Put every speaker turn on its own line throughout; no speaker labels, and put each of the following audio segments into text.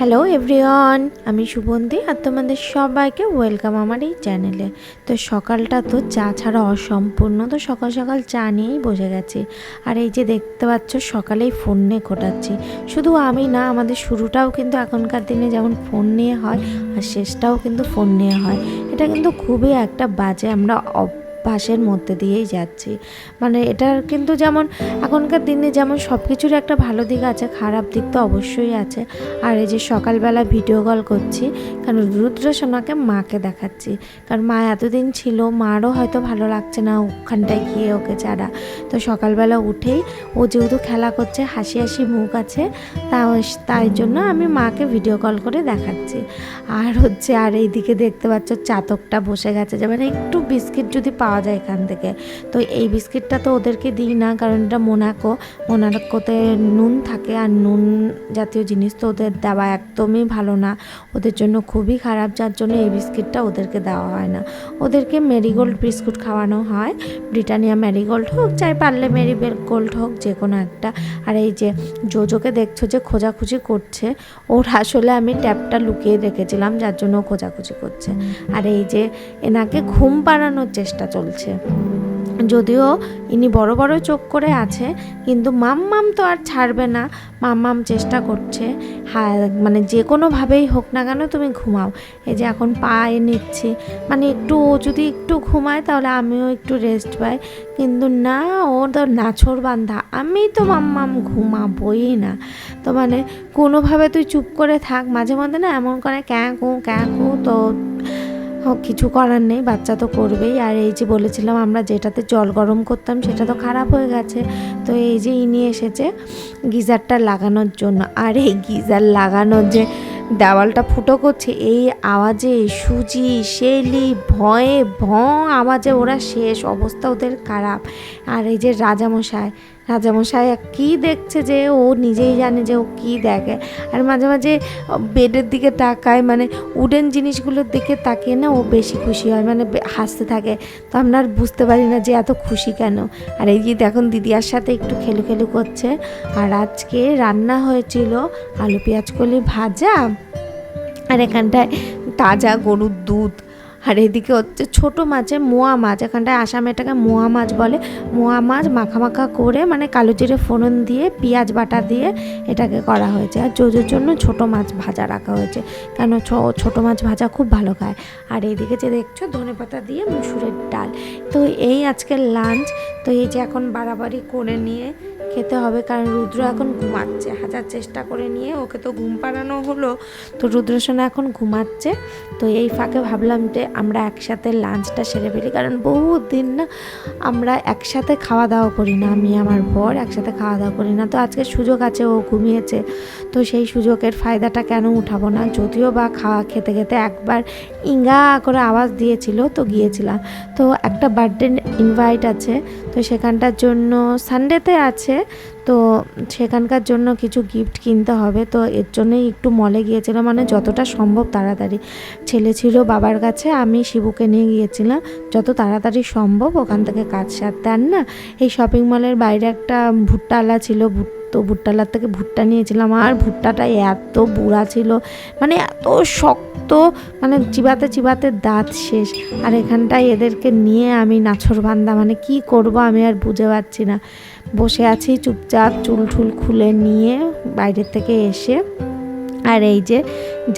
Hello everyone আমি শুভন্তী আর তোমাদের সবাইকে ওয়েলকাম আমার এই চ্যানেলে তো সকালটা তো চা ছাড়া অসম্পূর্ণ, তো সকাল সকাল চা নিয়েই বসে গেছি। আর এই যে দেখতে পাচ্ছ, সকালেই ফোন নিয়ে খোটাচ্ছি। শুধু আমি না, আমাদের শুরুটাও কিন্তু এখনকার দিনে যেমন ফোন নিয়ে হয়, আর শেষটাও কিন্তু ফোন নিয়ে হয়। এটা কিন্তু খুবই একটা বাজে, আমরা অভ্যাসের মধ্যে দিয়েই যাচ্ছি। মানে এটার কিন্তু যেমন এখনকার দিনে যেমন সব কিছুর একটা ভালো দিক আছে, খারাপ দিক তো অবশ্যই আছে। আর এই যে সকালবেলা ভিডিও কল করছি, কারণ রুদ্র সোনাকে মাকে দেখাচ্ছি। কারণ মা এতদিন ছিল, মারও হয়তো ভালো লাগছে না ওখানটায় গিয়ে ওকে ছাড়া। তো সকালবেলা উঠেই ও যেহেতু খেলা করছে, হাসি হাসি মুখ আছে, তা তাই জন্য আমি মাকে ভিডিও কল করে দেখাচ্ছি। আর হচ্ছে আর এইদিকে দেখতে পাচ্ছ চাতকটা বসে গেছে, যে মানে একটু বিস্কিট যদি পাওয়া যায় এখান থেকে। তো এই বিস্কিটটা তো ওদেরকে দিই না, কারণ এটা মোনাকো। মোনাকোতে নুন থাকে আর নুন জাতীয় জিনিস তো ওদের দেওয়া একদমই ভালো না। ওদের জন্য খুবই খারাপ, যার জন্য এই বিস্কিটটা ওদেরকে দেওয়া হয় না। ওদেরকে মেরিগোল্ড বিস্কুট খাওয়ানো হয়। ব্রিটানিয়া মেরিগোল্ড হোক, চাই পারলে মেরি গোল্ড হোক, যে কোনো একটা। আর এই যে জোজোকে দেখছ যে খোঁজাখুঁজি করছে, ওর আসলে আমি ট্যাপটা লুকিয়ে রেখেছিলাম, যার জন্য খোঁজাখুঁজি করছে। আর এই যে এনাকে ঘুম পাড়ানোর চেষ্টা চলছে যদিও ইনি বড় বড় চোখ করে আছে, কিন্তু মাম্মাম তো আর ছাড়বে না। মাম্মাম চেষ্টা করছে হ্যাঁ মানে যে কোনোভাবেই হোক না কেন তুমি ঘুমাও। এই যে এখন পায়ে নিচ্ছি মানে একটু ও যদি একটু ঘুমায় তাহলে আমিও একটু রেস্ট পাই। কিন্তু না, ও তো নাছর বান্ধা, আমি তো মাম্মাম ঘুমাবই না। তো মানে কোনোভাবে তুই চুপ করে থাক, মাঝে মধ্যে না এমন করে ক্যাঁ কু ক্যাঁকু ক্যাঁকু তো কিছু করার নেই, বাচ্চা তো করবেই। আর এই যে বলেছিলাম আমরা যেটাতে জল গরম করতাম, সেটা তো খারাপ হয়ে গেছে। তো এই যে ইনি এসেছে গিজারটা লাগানোর জন্য। আর এই গিজার লাগানোর যে দেওয়ালটা ফুটো করছে, এই আওয়াজে সুজি, শেলি, ভয়ে ভঁ আওয়াজে ওরা শেষ। অবস্থা ওদের খারাপ। আর এই যে রাজামশাই রাজামশাই কী দেখছে যে ও নিজেই জানে যে ও কী দেখে। আর মাঝে মাঝে বেডের দিকে তাকায় মানে উডেন জিনিসগুলোর দিকে তাকিয়ে না ও বেশি খুশি হয় মানে হাসতে থাকে। তো আমরা আর বুঝতে পারি না যে এত খুশি কেন। আর এই যে দেখুন, দিদিয়ার সাথে একটু খেলু খেলু করছে। আর আজকে রান্না হয়েছিল আলু পেঁয়াজ কলি ভাজা। আর এখানটায় তাজা গরুর দুধ। আর এদিকে হচ্ছে ছোট মাছের মোয়া মাছ, এখানটায় আসামে এটাকে মোয়া মাছ বলে। মোয়া মাছ মাখা মাখা করে মানে কালো জিরে ফোড়ন দিয়ে, পেঁয়াজ বাটা দিয়ে এটাকে করা হয়েছে। আর জোজোর জন্য ছোট মাছ ভাজা রাখা হয়েছে, কেন ছোট মাছ ভাজা খুব ভালো খায়। আর এইদিকে যে দেখছ ধনে পাতা দিয়ে মুসুরের ডাল। তো এই আজকের লাঞ্চ তো এই যে এখন বাড়াবাড়ি করে নিয়ে খেতে হবে, কারণ রুদ্র এখন ঘুমাচ্ছে। হাজার চেষ্টা করে নিয়ে ওকে তো ঘুম পাড়ানো হলো, তো রুদ্রসোনা এখন ঘুমাচ্ছে। তো এই ফাঁকে ভাবলাম যে আমরা একসাথে লাঞ্চটা সেরে ফেলি। কারণ বহু দিন না আমরা একসাথে খাওয়া দাওয়া করি না। আমি, আমার বর একসাথে খাওয়া দাওয়া করি না। তো আজকে সুযোগ আছে, ও ঘুমিয়েছে। তো সেই সুযোগের ফায়দাটা কেন উঠাবো না? যদিও বা খাওয়া খেতে খেতে একবার ইঙ্গা করে আওয়াজ দিয়েছিল, তো গিয়েছিলাম। তো একটা বার্থডে ইনভাইট আছে, তো সেখানটার জন্য সানডেতে আছে। তো সেখানকার জন্য কিছু গিফট কিনতে হবে, তো এর জন্যই একটু মলে গিয়েছিলাম। মানে যতটা সম্ভব তাড়াতাড়ি। ছেলে ছিল বাবার কাছে, আমি শিবুকে নিয়ে গিয়েছিলাম। যত তাড়াতাড়ি সম্ভব ওখান থেকে কাজ সারতে আর না। এই শপিং মলের বাইরে একটা ভুট্টালা ছিল, ভুট তো ভুট্টালার থেকে ভুট্টা নিয়েছিলাম। আর ভুট্টাটা এত বুড়া ছিল মানে এত শক্ত মানে চিবাতে চিবাতে দাঁত শেষ। আর এখানটায় এদেরকে নিয়ে আমি নাছর বান্দা মানে কি করব আমি আর বুঝে পাচ্ছি না। বসে আছি, চুপচাপ চুল ঠুল খুলে নিয়ে বাইরের থেকে এসে। আর এই যে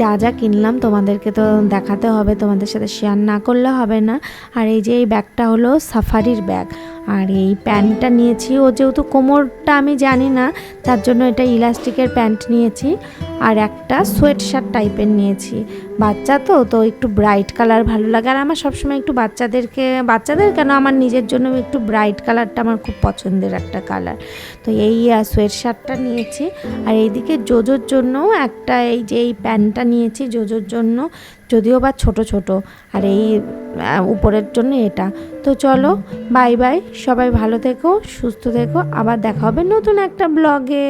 যা যা কিনলাম তোমাদেরকে তো দেখাতে হবে, তোমাদের সাথে শেয়ার না করলে হবে না। আর এই যে এই ব্যাগটা হলো সাফারির ব্যাগ আর এই প্যান্টটা নিয়েছি, ও যেহেতু কোমরটা আমি জানি না, তার জন্য এটা ইলাস্টিকের প্যান্ট নিয়েছি আর একটা সোয়েট শার্ট টাইপের নিয়েছি। বাচ্চা তো তো একটু ব্রাইট কালার ভালো লাগে। আর আমার সবসময় একটু বাচ্চাদেরকে, বাচ্চাদের কেন? আমার নিজের জন্য একটু ব্রাইট কালারটা আমার খুব পছন্দের একটা কালার। তো এই সোয়েট শার্টটা নিয়েছি। আর এইদিকে জোজোর জন্যও একটা, এই যে এই প্যান্টটা নিয়েছি, জোজোর জন্য যদিও বা ছোট ছোট, আর এই উপরের জন্য এটা। তো চলো বাই বাই সবাই ভালো থেকো, সুস্থ থেকো, আবার দেখা হবে নতুন একটা ব্লগে